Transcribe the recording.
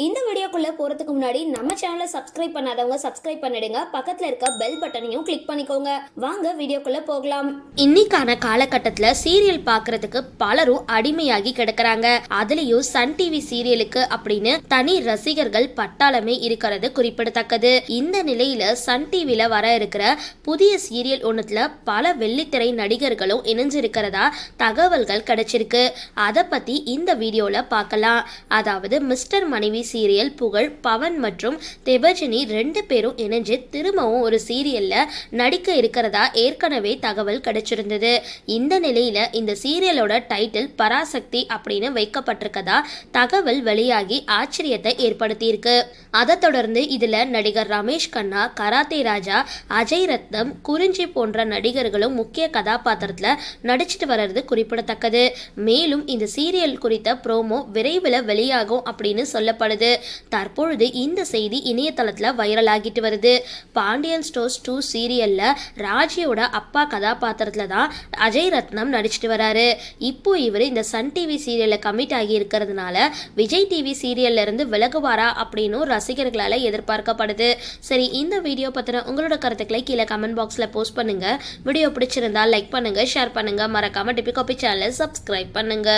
இந்த வீடியோக்குள்ள போறதுக்கு முன்னாடி நம்ம சேனலை சப்ஸ்கிரைப் பண்ணாதவங்க சப்ஸ்கிரைப் பண்ணிடுங்க. பக்கத்துல இருக்க பெல் பட்டனையும் கிளிக் பண்ணிக்கோங்க. வாங்க வீடியோக்குள்ள போகலாம். இன்னைக்கான காலகட்டத்துல சீரியல் பார்க்கறதுக்கு பலரும் அடிமையாகி கிடக்குறாங்க. அதுலயும் சன் டிவி சீரியலுக்கு அப்படின்னு தனி ரசிகர்கள் பட்டாளமே இருக்கிறது குறிப்பிடத்தக்கது. இந்த நிலையில சன் டிவில வர இருக்கிற புதிய சீரியல் ஒன்றுத்தில் பல வெள்ளித்திரை நடிகர்களும் இணைஞ்சிருக்கிறதா தகவல்கள் கிடைச்சிருக்கு. அதை பத்தி இந்த வீடியோல பார்க்கலாம் அதாவது மிஸ்டர் மனைவி சீரியல் புகழ் பவன் மற்றும் தெபஜினி ரெண்டு பேரும் இணைஞ்சு திரும்பவும் ஒரு சீரியல்ல நடிக்க இருக்கிறதா ஏற்கனவே தகவல் கிடைச்சிருந்தது. இந்த நிலையில இந்த சீரியலோட டைட்டில் பராசக்தி அப்படின்னு வைக்கப்பட்டிருக்கதா தகவல் வெளியாகி ஆச்சரியத்தை ஏற்படுத்தியிருக்கு. அதை தொடர்ந்து இதில் நடிகர் ரமேஷ் கண்ணா கராத்தே ராஜா அஜய் ரத்னம் குறிஞ்சி போன்ற நடிகர்களும் முக்கிய கதாபாத்திரத்தில் நடிச்சிட்டு வர்றது குறிப்பிடத்தக்கது. மேலும் இந்த சீரியல் குறித்த ப்ரோமோ விரைவில் வெளியாகும் அப்படின்னு சொல்லப்படுது. தற்பொழுது இந்த செய்தி இணையதளத்தில் வைரல் ஆகிட்டு வருது. பாண்டியன் ஸ்டோர்ஸ் டூ சீரியலில் ராஜியோட அப்பா கதாபாத்திரத்தில் தான் அஜய் ரத்னம் நடிச்சிட்டு வராரு. இப்போ இவர் இந்த சன் டிவி சீரியலில் கமிட் ஆகி இருக்கிறதுனால விஜய் டிவி சீரியல்ல இருந்து விலகுவாரா அப்படின்னும் ரசிகர்களால் எதிர்பார்க்கப்படுது. சரி இந்த வீடியோ பற்றின உங்களோட கருத்துக்களை கீழே கமெண்ட் பாக்ஸில் போஸ்ட் பண்ணுங்கள் வீடியோ பிடிச்சிருந்தா லைக் பண்ணுங்கள் ஷேர் பண்ணுங்கள் மறக்காம டிபி காப்பி சேனலை சப்ஸ்கிரைப் பண்ணுங்க.